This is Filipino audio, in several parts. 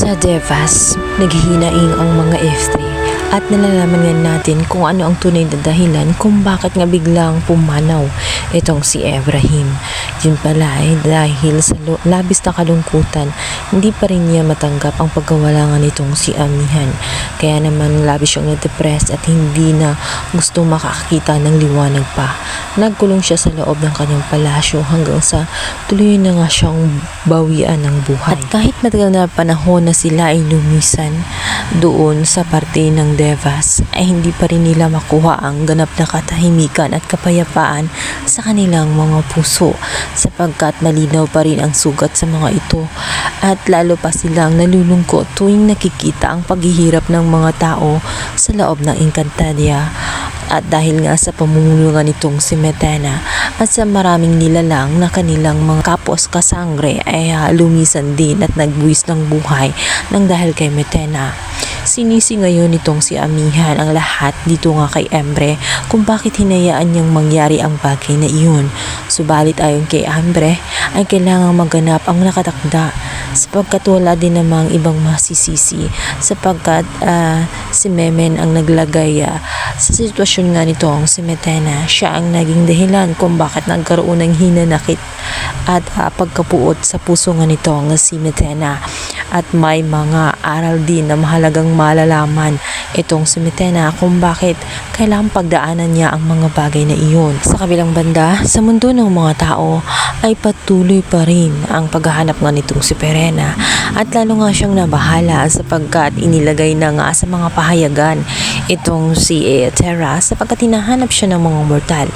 Sa Devas, naghihinaing ang mga F3 at nalalaman nga natin kung ano ang tunay na dahilan kung bakit nga biglang pumanaw itong si Ebrahim. Yun pala ay dahil sa labis na kalungkutan, hindi pa rin niya matanggap ang pagkawala nga nitong si Amihan. Kaya naman labis siyang na-depressed at hindi na gusto makakita ng liwanag pa. Nagkulong siya sa loob ng kanyang palasyo hanggang sa tuloy na nga siyang bawian ng buhay. At kahit matagal na panahon na sila ay lumisan doon sa parte ng Devas, ay hindi pa rin nila makuha ang ganap na katahimikan at kapayapaan sa kanilang mga puso sapagkat malinaw pa rin ang sugat sa mga ito at lalo pa silang nalulungkot tuwing nakikita ang paghihirap ng mga tao sa loob ng Encantadia at dahil nga sa pamumulungan nitong si Metena at sa maraming nilalang na kanilang mga kapos kasangre ay lumisan din at nagbuwis ng buhay ng dahil kay Metena. Sinisi ngayon nitong si Amihan ang lahat dito nga kay Embre kung bakit hinayaan niyang mangyari ang bagay na iyon. Subalit ayon kay Embre ay kailangang maganap ang nakatakda sapagkat wala din namang ibang masisisi sapagkat ah, si Memen ang naglagay ah, sa sitwasyon nga nitong si Metena. Siya ang naging dahilan kung bakit nagkaroon ng hinanakit at ah, pagkapuot sa puso nga nitong si Metena. At may mga aral din na mahalagang malalaman itong si Metena kung bakit kailangang pagdaanan niya ang mga bagay na iyon. Sa kabilang banda, sa mundo ng mga tao ay patuloy pa rin ang paghahanap nga nitong si Perena at lalo nga siyang nabahala sapagkat inilagay na nga sa mga pahayagan itong si Terra sapagkat hinahanap siya ng mga mortal.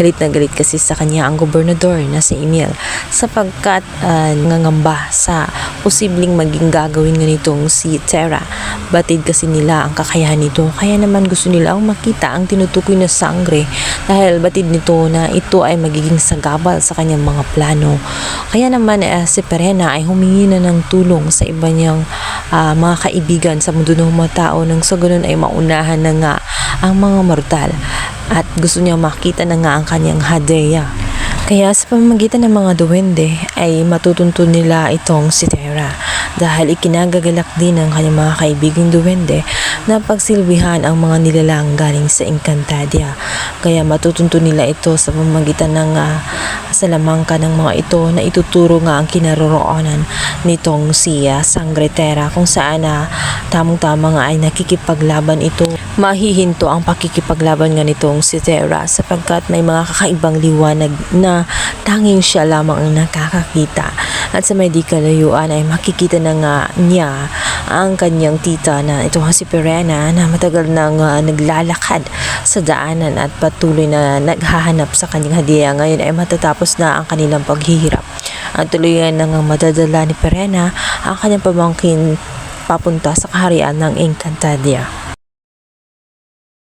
Galit na galit kasi sa kanya ang gobernador na si Emil sapagkat ah, nangangamba sa posibleng maging gagawin nga nitong si Terra. Batid kasi nila ang kakayahan nito kaya naman gusto nila ang makita ang tinutukoy na sangre dahil batid nito na ito ay magiging sagabal sa kanyang mga plano. Kaya naman eh, si Perena ay humingi na ng tulong sa iba niyang ah, mga kaibigan sa mundo ng mga tao nang sa ganun ay maunahan na nga ang mga mortal at gusto niya makita na nga ang kanyang hadeya. Kaya sa pamamagitan ng mga duwende ay matutunto nila itong si Terra dahil ikinagagalak din ng kanyang mga kaibigang duwende na pagsilbihan ang mga nilalang galing sa Encantadia. Kaya matutunto nila ito sa pamamagitan ng ah, salamangka ng mga ito na ituturo nga ang kinaroroonan nitong si ah, Sangretera kung saan na tamang-tama nga ay nakikipaglaban ito. Mahihinto ang pakikipaglaban nga nitong si Terra sapagkat may mga kakaibang liwanag na tanging siya lamang ang nakakakita. At sa may di ay makikita na nga niya ang kanyang tita na ito si Perena na matagal nang ah, naglalakad sa daanan at patuloy na naghahanap sa kanyang hadiah. Ngayon ay matatapos na ang kanilang paghihirap. Ang tuluyan nga madadala ni Perena ang kanyang pamangkin papunta sa kaharian ng Encantadia.